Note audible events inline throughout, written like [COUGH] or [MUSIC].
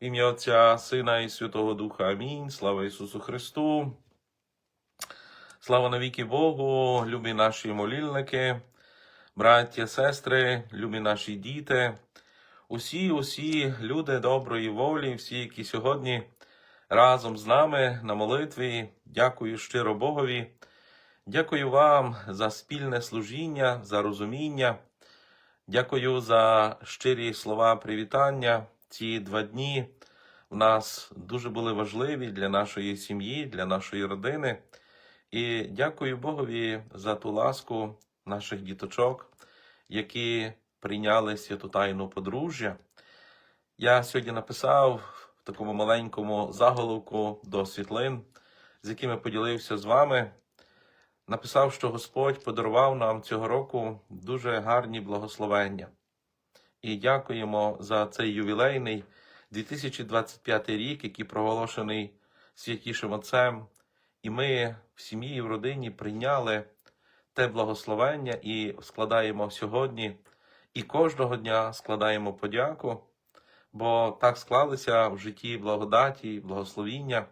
Ім'я Отця, Сина і Святого Духа. Амінь. Слава Ісусу Христу. Слава навіки Богу, любі наші молільники, браття, сестри, любі наші діти, усі, усі люди доброї волі, всі, які сьогодні разом з нами на молитві. Дякую щиро Богові. Дякую вам за спільне служіння, за розуміння. Дякую за щирі слова привітання. Ці два дні в нас дуже були важливі для нашої сім'ї, для нашої родини. І дякую Богові за ту ласку наших діточок, які прийняли святу тайну подружжя. Я сьогодні написав в такому маленькому заголовку до світлин, з якими поділився з вами. Написав, що Господь подарував нам цього року дуже гарні благословення. І дякуємо за цей ювілейний 2025 рік, який проголошений святішим Отцем. І ми в сім'ї і в родині прийняли те благословення і складаємо сьогодні, і кожного дня складаємо подяку, бо так склалися в житті благодаті, благословіння.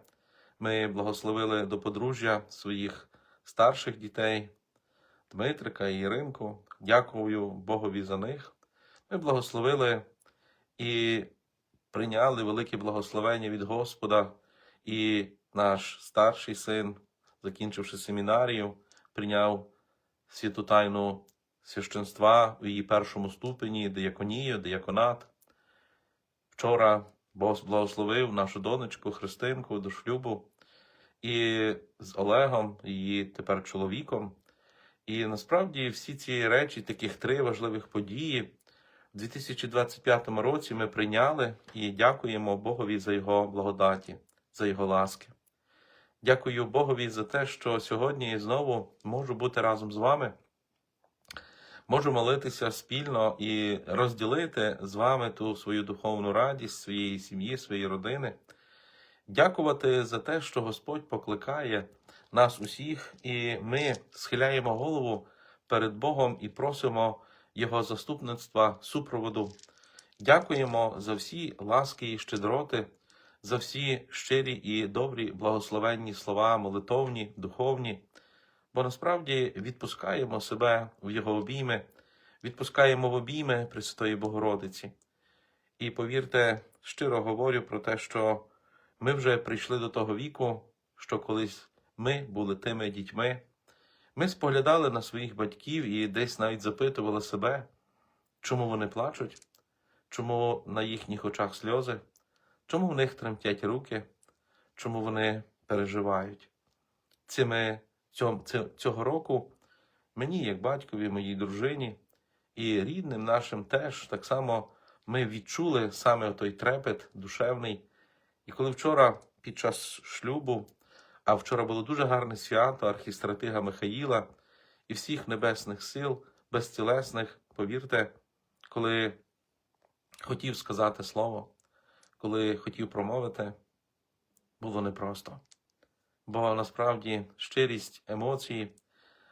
Ми благословили до подружжя своїх старших дітей, Дмитрика і Іринку. Дякую Богові за них. Ми благословили і прийняли велике благословення від Господа, і наш старший син, закінчивши семінарію, прийняв святу тайну священства в її першому ступені, дияконію, дияконат. Вчора Бог благословив нашу донечку Христинку до шлюбу і з Олегом, її тепер чоловіком. І насправді всі ці речі, таких три важливих події, в 2025 році ми прийняли і дякуємо Богові за його благодаті, за його ласки. Дякую Богові за те, що сьогодні знову можу бути разом з вами. Можу молитися спільно і розділити з вами ту свою духовну радість своєї сім'ї, своєї родини. Дякувати за те, що Господь покликає нас усіх, і ми схиляємо голову перед Богом і просимо Його заступництва, супроводу. Дякуємо за всі ласки і щедроти, за всі щирі і добрі благословенні слова, молитовні, духовні, бо насправді відпускаємо себе в Його обійми, відпускаємо в обійми Пресвятої Богородиці. І повірте, щиро говорю про те, що ми вже прийшли до того віку, що колись ми були тими дітьми. Ми споглядали на своїх батьків і десь навіть запитували себе, чому вони плачуть, чому на їхніх очах сльози, чому в них тремтять руки, чому вони переживають. Цими, цього, цього року мені, як батькові, моїй дружині і рідним нашим теж так само ми відчули саме той трепет душевний. І коли вчора під час шлюбу, а вчора було дуже гарне свято архістратига Михаїла і всіх небесних сил, безцілесних, повірте, коли хотів сказати слово, коли хотів промовити, було непросто. Бо насправді щирість емоцій,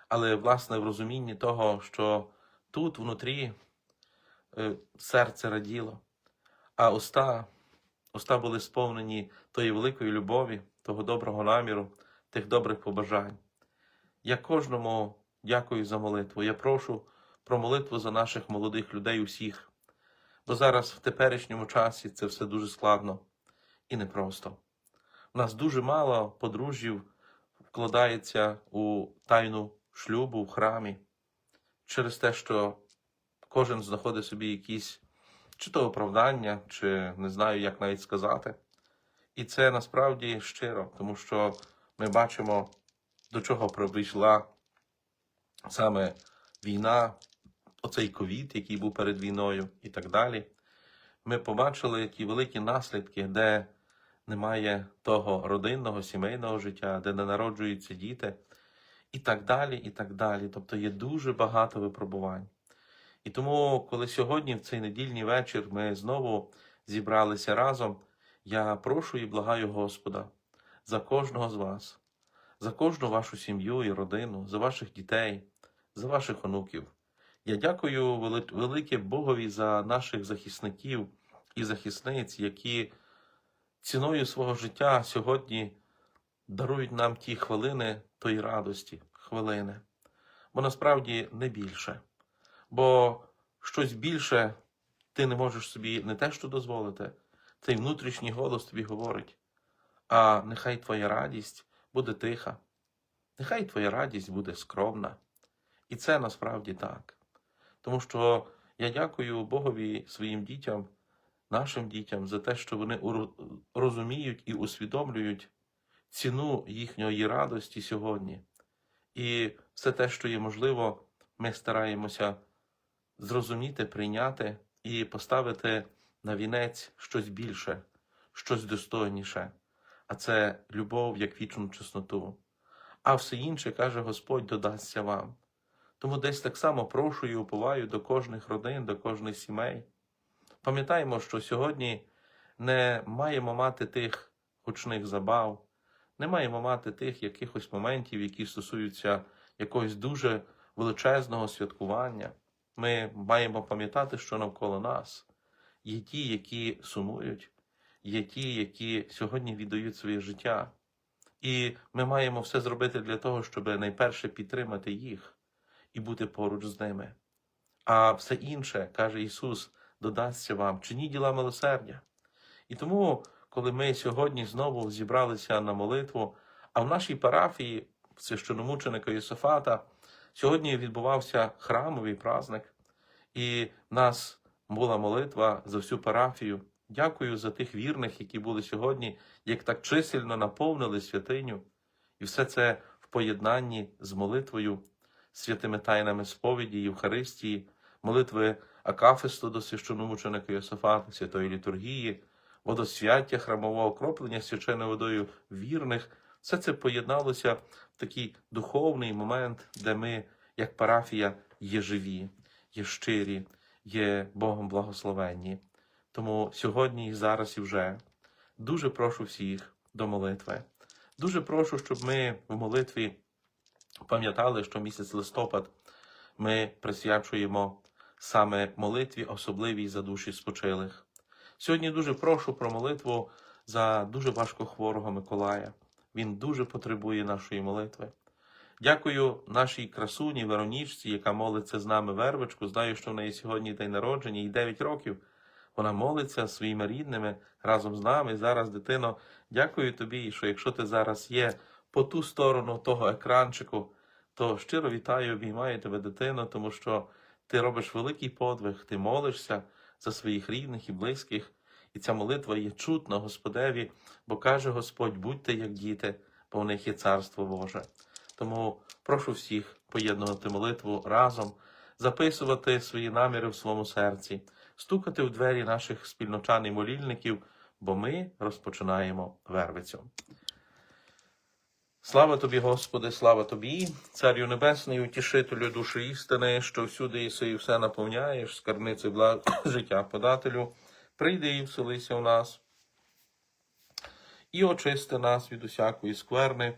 але власне в розумінні того, що тут внутрі е, серце раділо, а уста Уста були сповнені тої великої любові, того доброго наміру, тих добрих побажань. Я кожному дякую за молитву. Я прошу про молитву за наших молодих людей усіх, бо зараз в теперішньому часі це все дуже складно і непросто. У нас дуже мало подружжів вкладається у тайну шлюбу в храмі через те, що кожен знаходить собі якісь чи то оправдання, чи не знаю, як навіть сказати. І це насправді щиро, тому що ми бачимо, до чого прийшла саме війна, оцей ковід, який був перед війною, і так далі. Ми побачили ті великі наслідки, де немає того родинного, сімейного життя, де не народжуються діти, і так далі, і так далі. Тобто є дуже багато випробувань. І тому, коли сьогодні, в цей недільний вечір, ми знову зібралися разом, я прошу і благаю Господа за кожного з вас, за кожну вашу сім'ю і родину, за ваших дітей, за ваших онуків. Я дякую велике Богові за наших захисників і захисниць, які ціною свого життя сьогодні дарують нам ті хвилини тої радості, хвилини. Бо насправді не більше. Бо щось більше ти не можеш собі не те, що дозволити, цей внутрішній голос тобі говорить. А нехай твоя радість буде тиха, нехай твоя радість буде скромна. І це насправді так. Тому що я дякую Богові своїм дітям, нашим дітям, за те, що вони розуміють і усвідомлюють ціну їхньої радості сьогодні. І все те, що є можливо, ми стараємося зрозуміти, прийняти і поставити на вінець щось більше, щось достойніше, а це любов як вічну чесноту. А все інше, каже Господь, додасться вам. Тому десь так само прошу і уповаю до кожних родин, до кожних сімей. Пам'ятаємо, що сьогодні не маємо мати тих гучних забав, не маємо мати тих якихось моментів, які стосуються якогось дуже величезного святкування. Ми маємо пам'ятати, що навколо нас є ті, які сумують, є ті, які сьогодні віддають своє життя. І ми маємо все зробити для того, щоб найперше підтримати їх і бути поруч з ними. А все інше, каже Ісус, додасться вам, чиніть діла милосердя. І тому, коли ми сьогодні знову зібралися на молитву, а в нашій парафії священомученика Йосифата сьогодні відбувався храмовий праздник, і нас була молитва за всю парафію. Дякую за тих вірних, які були сьогодні, як так чисельно наповнили святиню, і все це в поєднанні з молитвою, святими тайнами сповіді, Євхаристії, молитви Акафисту до священомученика Йосифата, святої літургії, водосвяття, храмового окроплення свяченою водою вірних. Все це поєдналося в такий духовний момент, де ми, як парафія, є живі, є щирі, є Богом благословенні. Тому сьогодні і зараз і вже дуже прошу всіх до молитви. Дуже прошу, щоб ми в молитві пам'ятали, що місяць листопад ми присвячуємо саме молитві, особливій за душі спочилих. Сьогодні дуже прошу про молитву за дуже важко хворого Миколая. Він дуже потребує нашої молитви. Дякую нашій красуні Веронічці, яка молиться з нами вервичку. Знаю, що в неї сьогодні день народження і 9 років. Вона молиться своїми рідними разом з нами. Зараз, дитино, дякую тобі, що якщо ти зараз є по ту сторону того екранчику, то щиро вітаю, обіймаю тебе, дитино, тому що ти робиш великий подвиг, ти молишся за своїх рідних і близьких, і ця молитва є чутна Господеві, бо каже Господь: будьте як діти, бо в них є царство Боже. Тому прошу всіх поєднувати молитву разом, записувати свої наміри в своєму серці, стукати в двері наших спільночан і молільників, бо ми розпочинаємо вервицю. Слава тобі, Господи, слава тобі, Царю Небесний, утішителю душі істини, що всюди єси і все наповняєш, скарбниці бла... [CLEARS THROAT] життя подателю, прийди і вселися в нас, і очисти нас від усякої скверни,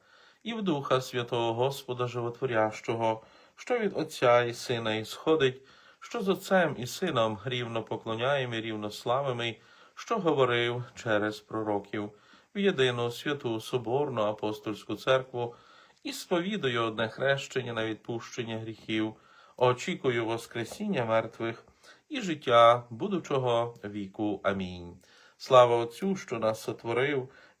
і в Духа Святого Господа Животворящого, що від Отця і Сина ісходить, що з Отцем і Сином рівно поклоняємо і рівно славимо, що говорив через пророків, в єдину святу Соборну апостольську церкву, і сповідую одне хрещення на відпущення гріхів, очікую Воскресіння мертвих і життя будучого віку. Амінь. Слава Отцю, що нас сотворив,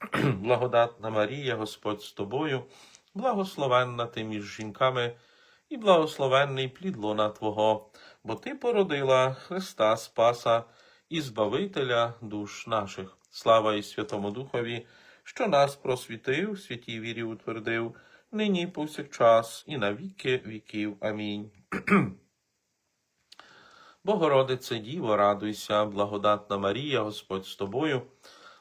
[CLEARS THROAT] благодатна Марія, Господь з тобою, благословенна ти між жінками, і благословенний плід лона Твого, бо Ти породила Христа Спаса і Збавителя душ наших. Слава і Святому Духові, що нас просвітив, святій вірі утвердив, нині повсякчас, і на віки віків. Амінь. [CLEARS THROAT] Богородице Діво, радуйся, благодатна Марія, Господь з тобою,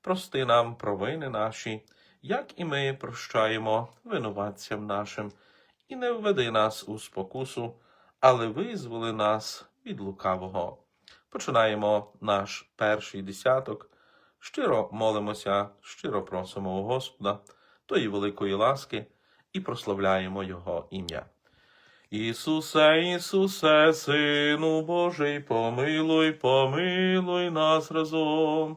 прости нам провини наші, як і ми прощаємо винуватцям нашим, і не введи нас у спокусу, але визволи нас від лукавого. Починаємо наш перший десяток. Щиро молимося, щиро просимо у Господа, тої великої ласки, і прославляємо Його ім'я. Ісусе, Ісусе, Сину Божий, помилуй, помилуй нас разом.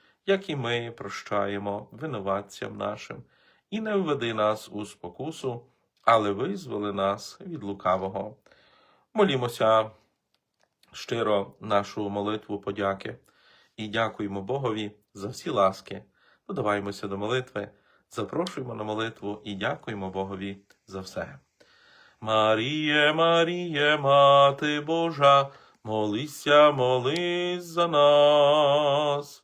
як і ми прощаємо винуватцям нашим, і не введи нас у спокусу, але визволи нас від лукавого. Молімося щиро нашу молитву подяки і дякуємо Богові за всі ласки. Додаваємося до молитви, запрошуємо на молитву і дякуємо Богові за все. Маріє, Маріє, Мати Божа, молися, молись за нас.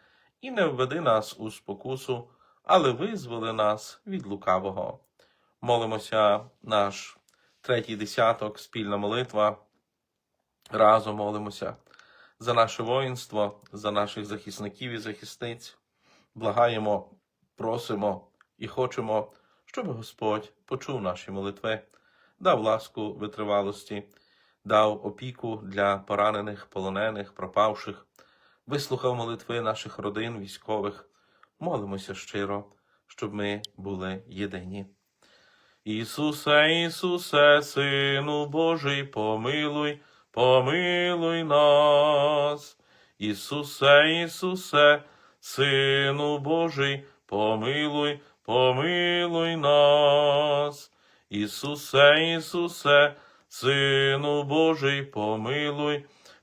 і не введи нас у спокусу, але визволи нас від лукавого. Молимося наш третій десяток, спільна молитва. Разом молимося за наше воїнство, за наших захисників і захисниць. Благаємо, просимо і хочемо, щоб Господь почув наші молитви, дав ласку витривалості, дав опіку для поранених, полонених, пропавших, вислухав молитви наших родин, військових. Молимося щиро, щоб ми були єдині. Ісусе, Ісусе, Сину Божий, помилуй, помилуй нас. Ісусе, Ісусе, Сину Божий, помилуй, помилуй нас. Ісусе, Ісусе, Сину Божий, помилуй,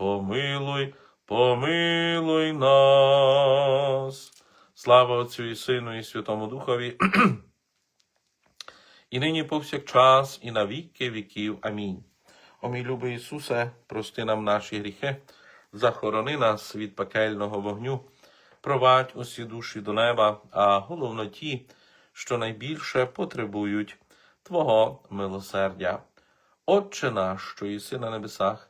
помилуй, помилуй нас. Слава Отцю і Сину, і Святому Духові, і нині повсякчас, і на віки віків. Амінь. О мій любий Ісусе, прости нам наші гріхи, захорони нас від пекельного вогню, провадь усі душі до неба, а головно ті, що найбільше потребують Твого милосердя. Отче наш, що єси на небесах,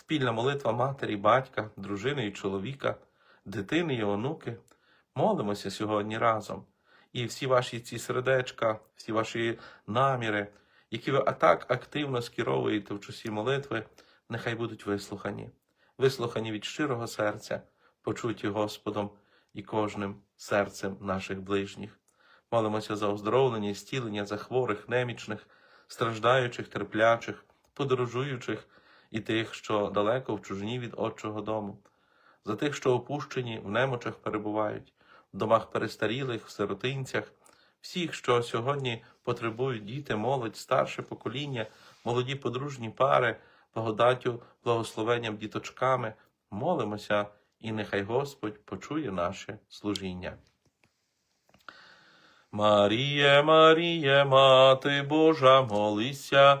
спільна молитва матері, батька, дружини і чоловіка, дитини і онуки. Молимося сьогодні разом. І всі ваші ці сердечка, всі ваші наміри, які ви так активно скеровуєте в часі молитви, нехай будуть вислухані, вислухані від щирого серця, почуті Господом і кожним серцем наших ближніх. Молимося за оздоровлення, і зцілення за хворих, немічних, страждаючих, терплячих, подорожуючих і тих, що далеко в чужині від Отчого дому, за тих, що опущені в немочах перебувають, в домах перестарілих, в сиротинцях, всіх, що сьогодні потребують діти, молодь, старше покоління, молоді подружні пари, благодаттю, благословенням діточками, молимося і нехай Господь почує наше служіння. Маріє, Маріє, Мати Божа, молися,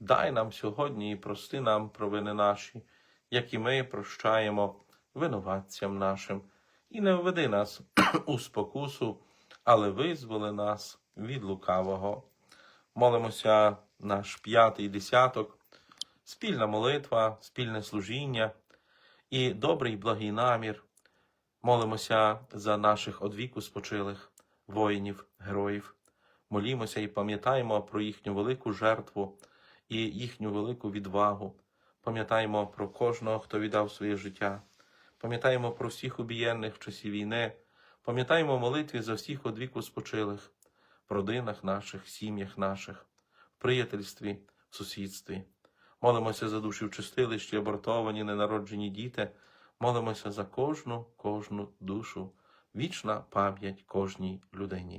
дай нам сьогодні і прости нам провини наші, як і ми прощаємо винуватцям нашим, і не введи нас [CLEARS THROAT] у спокусу, але визволи нас від лукавого. Молимося наш п'ятий десяток, спільна молитва, спільне служіння і добрий благий намір. Молимося за наших одвіку спочилих воїнів, героїв. Молімося і пам'ятаємо про їхню велику жертву і їхню велику відвагу. Пам'ятаємо про кожного, хто віддав своє життя. Пам'ятаємо про всіх убієнних в часі війни. Пам'ятаємо молитві за всіх одвіку спочилих, в родинах наших, сім'ях наших, в приятельстві, в сусідстві. Молимося за душі в чистилищі, абортовані, ненароджені діти. Молимося за кожну, кожну душу. Вічна пам'ять кожній людині.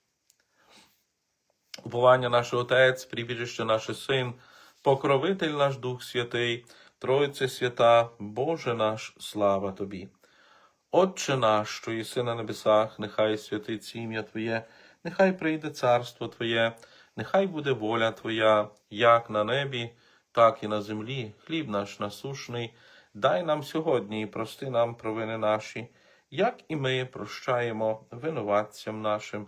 Уповання наш Отець, прибіжище наш Син, покровитель наш Дух Святий, Тройце свята, Боже наш, слава Тобі. Отче наш, що єси на небесах, нехай святиться ім'я Твоє, нехай прийде царство Твоє, нехай буде воля Твоя, як на небі, так і на землі. Хліб наш насушний, дай нам сьогодні і прости нам провини наші, як і ми прощаємо винуватцям нашим,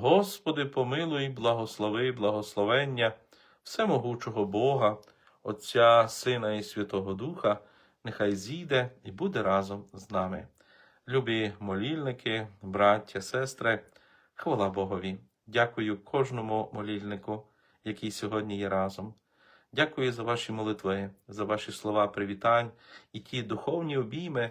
Господи, помилуй, благослови, благословення всемогучого Бога, Отця, Сина і Святого Духа, нехай зійде і буде разом з нами. Любі молільники, браття, сестри, хвала Богові. Дякую кожному молільнику, який сьогодні є разом. Дякую за ваші молитви, за ваші слова привітань і ті духовні обійми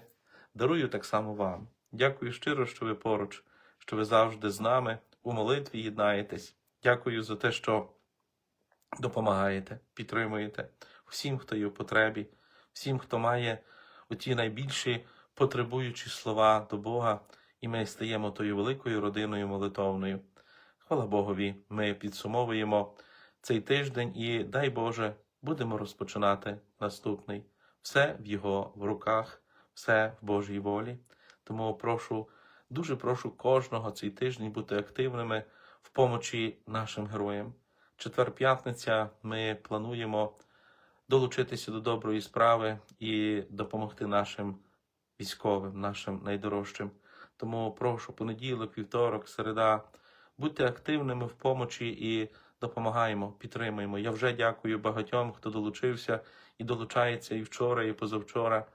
дарую так само вам. Дякую щиро, що ви поруч, що ви завжди з нами у молитві єднаєтесь. Дякую за те, що допомагаєте, підтримуєте всім, хто є в потребі, всім, хто має оті найбільші потребуючі слова до Бога, і ми стаємо тою великою родиною молитовною. Хвала Богові, ми підсумовуємо цей тиждень і, дай Боже, будемо розпочинати наступний. Все в Його в руках, все в Божій волі. Тому прошу, дуже прошу кожного цей тиждень бути активними в помочі нашим героям. Четвер п'ятниця ми плануємо долучитися до доброї справи і допомогти нашим військовим, нашим найдорожчим. Тому прошу понеділок, вівторок, середа, будьте активними в помочі і допомагаємо, підтримуємо. Я вже дякую багатьом, хто долучився і долучається і вчора, і позавчора.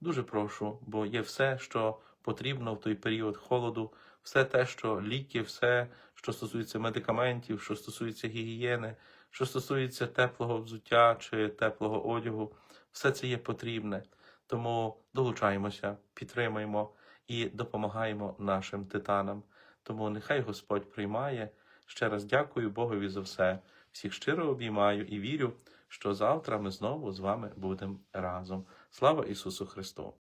Дуже прошу, бо є все, що потрібно в той період холоду, все те, що ліки, все, що стосується медикаментів, що стосується гігієни, що стосується теплого взуття чи теплого одягу, все це є потрібне. Тому долучаємося, підтримуємо і допомагаємо нашим титанам. Тому нехай Господь приймає. Ще раз дякую Богові за все. Всіх щиро обіймаю і вірю, що завтра ми знову з вами будемо разом. Слава Ісусу Христу!